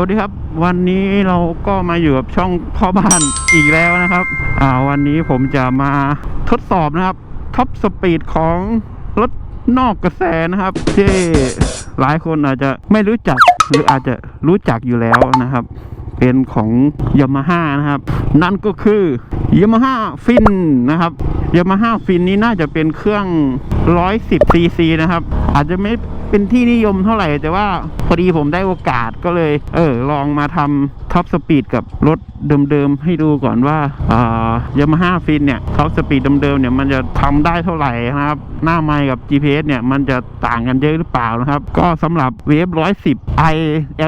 วัสดีครับ วันนี้เราก็มาอยู่กับช่องพ่อบ้านอีกแล้วนะครับ อ่าวันนี้ผมจะมาทดสอบนะครับท็อปสปีดของรถนอกกระแสนะครับที่หลายคนอาจจะไม่รู้จักหรืออาจจะรู้จักอยู่แล้วนะครับ เป็นของยามาฮ่านะครับ นั่นก็คือยามาฮ่าฟินนะครับยามาฮ่าฟินนี้น่าจะเป็นเครื่อง 110ซีซีนะครับ อาจจะไม่ เป็นที่นิยมเท่าไหร่ แต่ว่าพอดีผมได้โอกาสก็เลย เออ ลองมาทำท็อปสปีดกับรถเดิมๆ ให้ดูก่อนว่าอ่ายามาฮ่าฟินเนี่ยท็อปสปีดเดิมๆเนี่ยมันจะทำได้เท่าไหร่นะครับ หน้าไม้กับ GPS เนี่ยมันจะต่างกันเยอะหรือเปล่านะครับ ก็สำหรับเวฟ110 i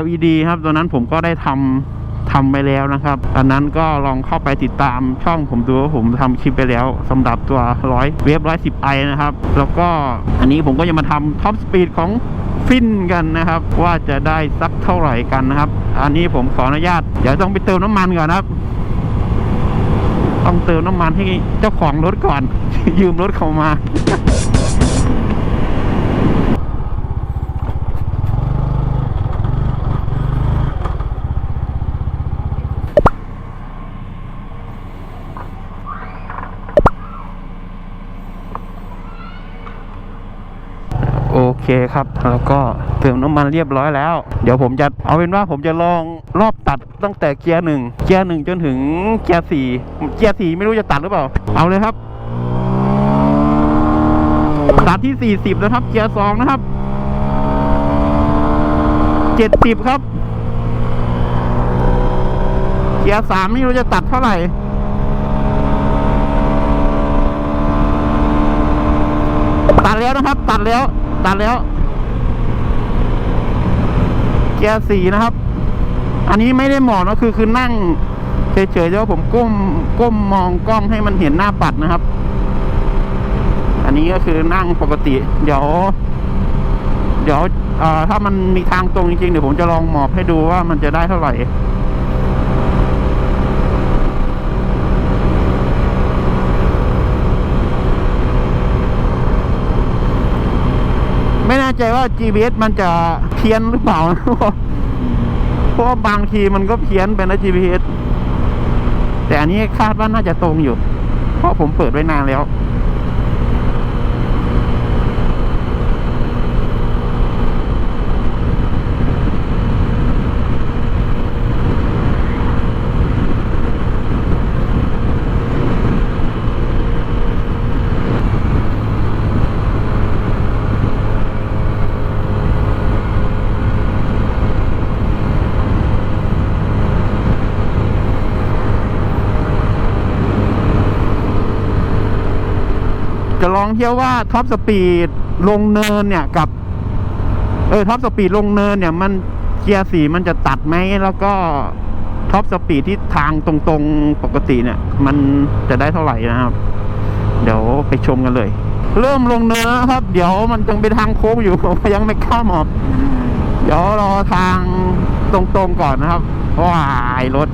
LED ครับตอนนั้นผมก็ได้ทำ ทำไปแล้วนะครับอันนั้นก็ลองเข้าไปติดตามช่องผมดูว่าผมทำคลิปไปแล้วสำหรับตัวร้อยเวฟร้อยสิบไอนะครับ แล้วก็อันนี้ผมก็จะมาทำท็อปสปีดของฟินกันนะครับ ว่าจะได้สักเท่าไหร่กันนะครับ อันนี้ผมขออนุญาตเดี๋ยวต้องไปเติมน้ำมันก่อนนะครับ ต้องเติมน้ำมันให้เจ้าของรถก่อน ยืมรถเขามา เคครับ แล้วก็เติมน้ำมันเรียบร้อยแล้ว เดี๋ยวผมจะเอาเป็นว่าผมจะลองรอบตัดตั้งแต่เกียร์หนึ่งเกียร์หนึ่งจนถึงเกียร์สี่เกียร์สี่ไม่รู้จะตัดหรือเปล่า เอาเลยครับ ตัดที่สี่สิบนะครับ เกียร์สองนะครับเจ็ดสิบครับ เกียร์สามไม่รู้จะตัดเท่าไหร่ตัดแล้วนะครับ ตัดแล้ว ตัดแล้ว เกียร์สี่นะครับ อันนี้ไม่ได้หมอกนะคือคือนั่งเฉยๆแล้วผมก้มก้มมองกล้องให้มันเห็นหน้าปัดนะครับ อันนี้ก็คือนั่งปกติ เดี๋ยว เดี๋ยวถ้ามันมีทางตรงจริงๆเดี๋ยวผมจะลองหมอบให้ดูว่ามันจะได้เท่าไหร่ ไม่แน่ ใจว่า GPS มันจะเพี้ยนหรือเปล่านะเพราะบางทีมันก็เพี้ยนไปนะ GPS แต่อันนี้คาดว่าน่าจะตรงอยู่ เพราะผมเปิดไว้นานแล้ว จะลองเที่ยวว่าท็อปสปีดลงเนินเนี่ยกับ เออท็อปสปีดลงเนินเนี่ย มันเกียร์สีมันจะตัดไหมแล้วก็ท็อปสปีดที่ทางตรงๆปกติเนี่ย มันจะได้เท่าไหร่นะครับ เดี๋ยวไปชมกันเลย เริ่มลงเนินแล้วครับ เดี๋ยวมันยังเป็นทางโค้งอยู่ผมยังไม่ข้ามหมอบเดี๋ยวรอทางตรงๆก่อนนะครับว้ายรถ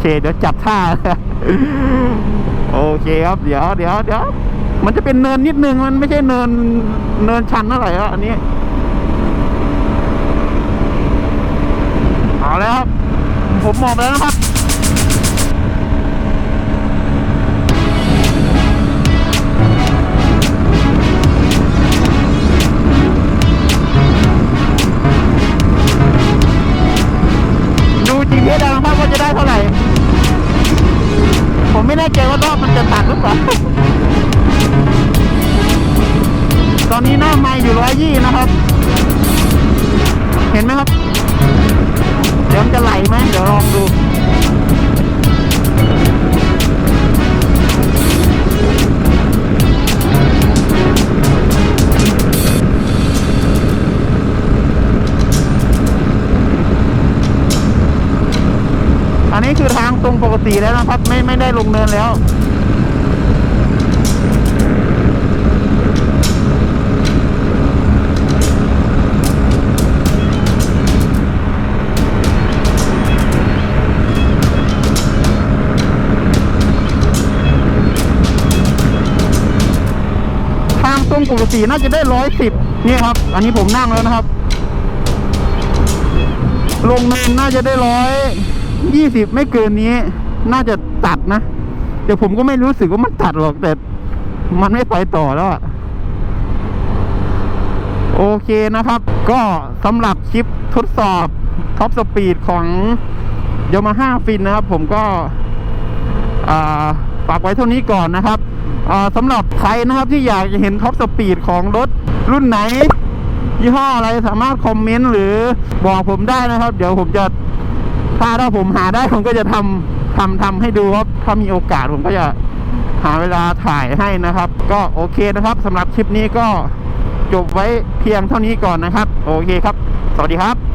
เคเดี๋ยวจับท่า โอเคครับ เดี๋ยวเดี๋ยวเดี๋ยวมันจะเป็นเนินนิดนึงมันไม่ใช่เนินเนินชันเท่าไหร่อะอันนี้เอาแล้วครับผมมองไปแล้วนะครับ ไม่แน่ใจว่ารอบมันจะตัดหรือเปล่า ตอนนี้หน้าไม้อยู่ร้อยยี่นะครับ เห็นไหมครับ เดี๋ยวมันจะไหลไหมเดี๋ยวลองดู นี้คือทางตรงปกติแล้วนะครับ ไม่ไม่ได้ลงเนินแล้วติน่าจะได้ร้อยสิบนี่ครับ อันนี้ผมนั่งแล้วนะครับ ลงเนินน่าจะได้ร้อย ยี่สิบไม่เกินนี้ น่าจะตัดนะแต่ผมก็ไม่รู้สึกว่ามันตัดหรอกแต่ มันไม่ไปต่อแล้วอะโอเคนะครับ ก็สำหรับคลิปทดสอบท็อปสปีดของยามาฮ่าฟินนะครับ ผมก็ฝากไว้เท่านี้ก่อนนะครับสำหรับใครนะครับที่อยากจะเห็นท็อปสปีดของรถรุ่นไหน ยี่ห้ออะไรสามารถคอมเมนต์หรือบอกผมได้นะครับ เดี๋ยวผมจะ ถ้าถ้าผมหาได้ผมก็จะทำทำทำให้ดูครับถ้ามีโอกาสผมก็จะหาเวลาถ่ายให้นะครับ ก็โอเคนะครับสำหรับคลิปนี้ก็จบไว้เพียงเท่านี้ก่อนนะครับ โอเคครับ สวัสดีครับ